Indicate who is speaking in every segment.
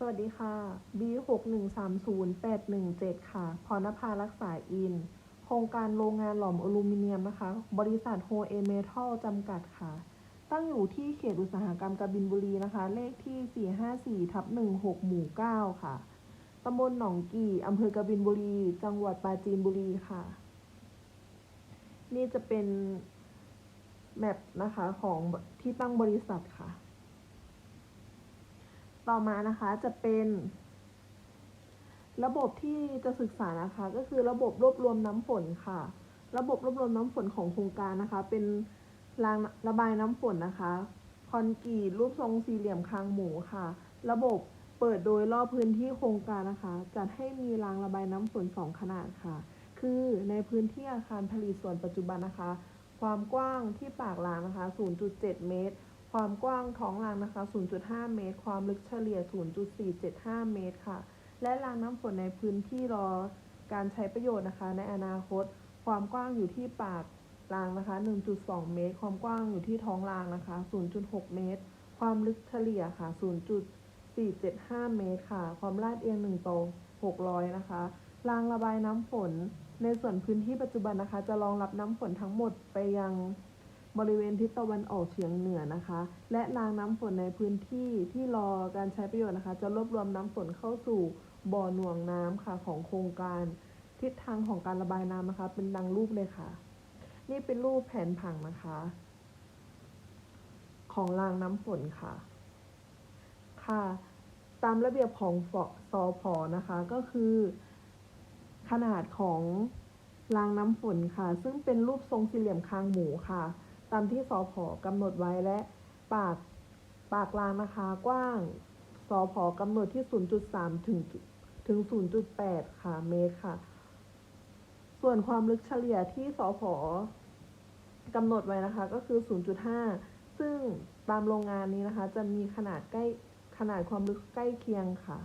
Speaker 1: สวัสดีค่ะ B 6 1 3 0 8 1 7ค่ะ พรณภารักษาอิน โครงการโรงงานหลอมอลูมิเนียมนะคะ บริษัทโฮเอเมทัลจำกัดค่ะ ตั้งอยู่ที่เขตอุตสาหกรรมกบินบุรีนะคะ เลขที่ 454ทับ16 หมู่ 9 ค่ะ ตำบลหนองกี่อำเภอกบินบุรี จังหวัดปราจีนบุรีค่ะ นี่จะเป็นแมปนะคะของที่ตั้งบริษัทค่ะ ต่อมานะคะจะเป็น ระบบที่จะศึกษานะคะ ก็คือระบบรวบรวมน้ำฝนค่ะ ระบบรวบรวมน้ำฝนของโครงการนะคะ เป็นรางระบายน้ำฝนนะคะคอนกรีตรูปทรงสี่เหลี่ยมคางหมูค่ะ ระบบเปิดโดยรอบพื้นที่โครงการนะคะ จัดให้มีรางระบายน้ำฝนสองขนาดค่ะ คือในพื้นที่อาคารผลิตส่วนปัจจุบันนะคะ ความกว้างที่ปากรางนะคะ 0.7 เมตร ความกว้างท้องรางนะคะ 0.5 เมตร ความลึกเฉลี่ย 0.475 เมตรค่ะ และรางน้ำฝนในพื้นที่รอการใช้ประโยชน์นะคะ ในอนาคต ความกว้างอยู่ที่ปากรางนะคะ 1.2 เมตร ความกว้างอยู่ที่ท้องรางนะคะ 0.6 เมตร ความลึกเฉลี่ยค่ะ 0.475 เมตรค่ะ ความลาดเอียง 1 ต่อ 600 นะคะ รางระบายน้ำฝน ในส่วนพื้นที่ปัจจุบันนะคะ จะรองรับน้ำฝนทั้งหมดไปยัง บริเวณทิศตะวันออกเฉียงเหนือนะคะ และรางน้ำฝนในพื้นที่ที่รอการใช้ประโยชน์นะคะ จะรวบรวมน้ำฝนเข้าสู่บ่อหน่วงน้ำค่ะของโครงการ ทิศทางของการระบายน้ำนะคะ เป็นดังรูปเลยค่ะ นี่เป็นรูปแผนผังนะคะ ของรางน้ำฝนค่ะ ค่ะ ตามระเบียบของฟสอพอนะคะก็คือ ขนาดของรางน้ำฝนค่ะ ซึ่งเป็นรูปทรงสี่เหลี่ยมคางหมูค่ะ ตามที่สอพอกำหนดไว้และ ปากปากรางนะคะกว้างสอพอกำหนดที่ 0.3 ถึงถึง 0.8 ค่ะเมตรค่ะ ส่วนความลึกเฉลี่ยที่สอพอกำหนดไว้นะคะก็คือ 0.5 ซึ่งตามโรงงานนี้นะคะ จะมีขนาดใกล้ขนาดความลึกใกล้เคียงค่ะ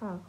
Speaker 1: ค่ะ